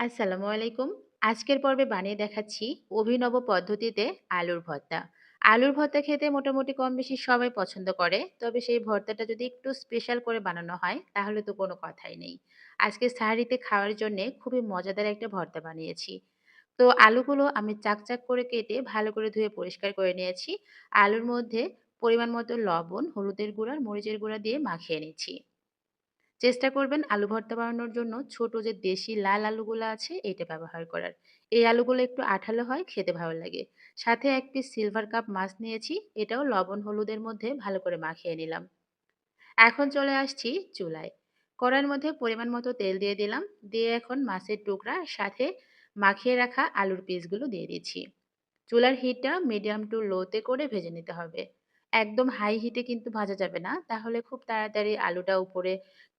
আসসালামু আলাইকুম। আজকের পর্বে বানিয়ে দেখাচ্ছি অভিনব পদ্ধতিতে আলুর ভর্তা। আলুর ভর্তা খেতে মোটামুটি কম-বেশি সবাই পছন্দ করে। তবে সেই ভর্তাটা যদি একটু স্পেশাল করে বানানো হয়, তাহলে তো কোনো কথাই নেই। আজকে সাহারিতে খাওয়ার জন্যে খুবই মজাদার একটা ভর্তা বানিয়েছি। তো আলুগুলো আমি চাক-চাক করে কেটে ভালো করে ধুয়ে পরিষ্কার করে নিয়েছি। আলুর মধ্যে পরিমাণ মতো লবণ, হলুদের গুঁড়া, মরিচের গুঁড়া দিয়ে মাখিয়ে নিচ্ছি। চেষ্টা করবেন আলু ভর্তা বানানোর জন্য ছোট যে দেশি লাল আলুগুলো আছে এটা ব্যবহার করার। এই আলুগুলো একটু আঠালো হয়, খেতে ভালো লাগে। সাথে ১ পিস সিলভার কাপ মাছ নিয়েছি, এটাও লবণ হলুদের মধ্যে ভালো করে মাখিয়ে নিলাম। এখন চলে আসছি চুলায়। কড়াইয়ের মধ্যে পরিমাণ মতো তেল দিয়ে দিলাম। দিয়ে এখন মাছের টুকরা সাথে মাখিয়ে রাখা আলুর পিসগুলো দিয়ে দিচ্ছি। চুলার হিটটা মিডিয়াম টু লোতে করে ভেজে নিতে হবে। একদম হাই হিটে কিন্তু ভাজা যাবে না, তাহলে খুব তাড়াতাড়ি আলুটা উপরে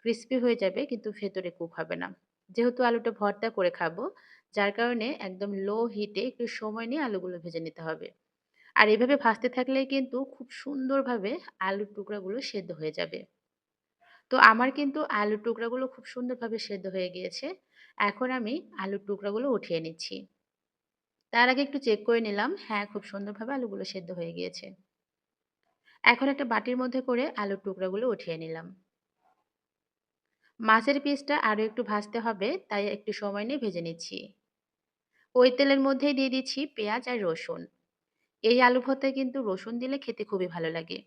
ক্রিস্পি হয়ে যাবে কিন্তু ভেতরে কুক হবে না। যেহেতু আলুটা ভর্তা করে খাব, যার কারণে একদম লো হিটে একটু সময় নিয়ে আলুগুলো ভেজে নিতে হবে। আর এভাবে ভাজতে থাকলে কিন্তু খুব সুন্দরভাবে আলুর টুকরাগুলো সেদ্ধ হয়ে যাবে। তো আমার কিন্তু আলুর টুকরাগুলো খুব সুন্দরভাবে সেদ্ধ হয়ে গিয়েছে। এখন আমি আলুর টুকরাগুলো উঠিয়ে নিচ্ছি। তার আগে একটু চেক করে নিলাম, হ্যাঁ, খুব সুন্দরভাবে আলুগুলো সেদ্ধ হয়ে গিয়েছে। এখন একটা বাটির মধ্যে করে আলুর টুকরাগুলো উঠিয়ে নিলাম। মাছের পিসটা আরও একটু ভাজতে হবে, তাই একটু সময় নিয়ে ভেজে নিচ্ছি। ওই তেলের মধ্যেই দিয়ে দিচ্ছি পেঁয়াজ আর রসুন। এই আলু ভর্তায় কিন্তু রসুন দিলে খেতে খুবই ভালো লাগে।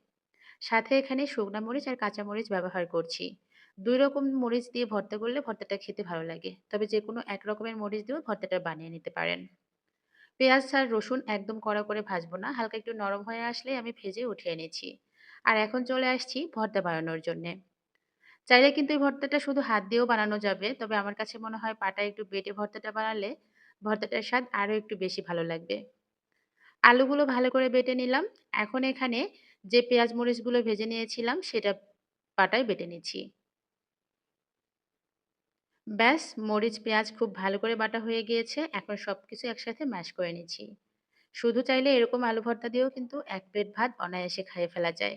সাথে এখানে শুকনা মরিচ আর কাঁচা মরিচ ব্যবহার করছি। দুই রকম মরিচ দিয়ে ভর্তা করলে ভর্তাটা খেতে ভালো লাগে। তবে যেকোনো এক রকমের মরিচ দিয়েও ভর্তাটা বানিয়ে নিতে পারেন। পেঁয়াজ আর রসুন একদম কড়া করে ভাজবো না, হালকা একটু নরম হয়ে আসলেই আমি ভেজে উঠিয়ে নিচ্ছি। আর এখন চলে আসছি ভর্তা বানানোর জন্যে। চাইলে কিন্তু এই ভর্তাটা শুধু হাত দিয়েও বানানো যাবে। তবে আমার কাছে মনে হয় পাটায় একটু বেটে ভর্তাটা বানালে ভর্তাটার স্বাদ আরও একটু বেশি ভালো লাগবে। আলুগুলো ভালো করে বেটে নিলাম। এখন এখানে যে পেঁয়াজ মরিচগুলো ভেজে নিয়েছিলাম সেটা পাটায় বেটে নিচ্ছি। ব্যাস মরিচ, পেঁয়াজ খুব ভালো করে বাটা হয়ে গিয়েছে। এখন সব কিছু একসাথে ম্যাশ করে নিচ্ছি। শুধু চাইলে এরকম আলু ভর্তা দিয়েও কিন্তু এক প্লেট ভাত অনায়াসে খাইয়ে ফেলা যায়।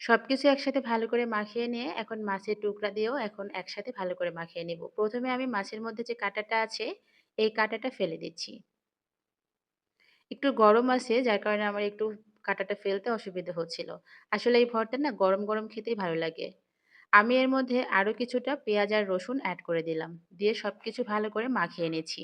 সব কিছু একসাথে ভালো করে মাখিয়ে নিয়ে এখন মাছের টুকরা দিয়েও এখন একসাথে ভালো করে মাখিয়ে নিব। প্রথমে আমি মাছের মধ্যে যে কাঁটাটা আছে, এই কাঁটাটা ফেলে দিচ্ছি। একটু গরম আছে যার কারণে আমার একটু কাঁটাটা ফেলতে অসুবিধা হচ্ছিল। আসলে এই ভর্তা না গরম, গরম খেতেই ভালো লাগে। আমি এর মধ্যে আরও কিছুটা পেঁয়াজ আর রসুন অ্যাড করে দিলাম। দিয়ে সব কিছু ভালো করে মাখিয়ে নিয়েছি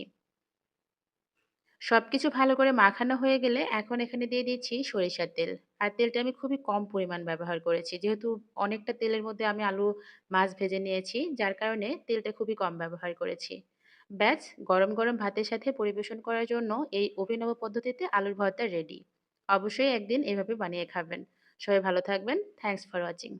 সব কিছু ভালো করে মাখানো হয়ে গেলে এখন এখানে দিয়ে দিচ্ছি সরিষার তেল। আর তেলটা আমি খুবই কম পরিমাণ ব্যবহার করেছি। যেহেতু অনেকটা তেলের মধ্যে আমি আলু, মাছ ভেজে নিয়েছি, যার কারণে তেলটা খুবই কম ব্যবহার করেছি। ব্যাস গরম, গরম ভাতের সাথে পরিবেশন করার জন্য এই অভিনব পদ্ধতিতে আলুর ভর্তা রেডি। অবশ্যই একদিন এভাবে বানিয়ে খাবেন। সবাই ভালো থাকবেন। Thanks for watching.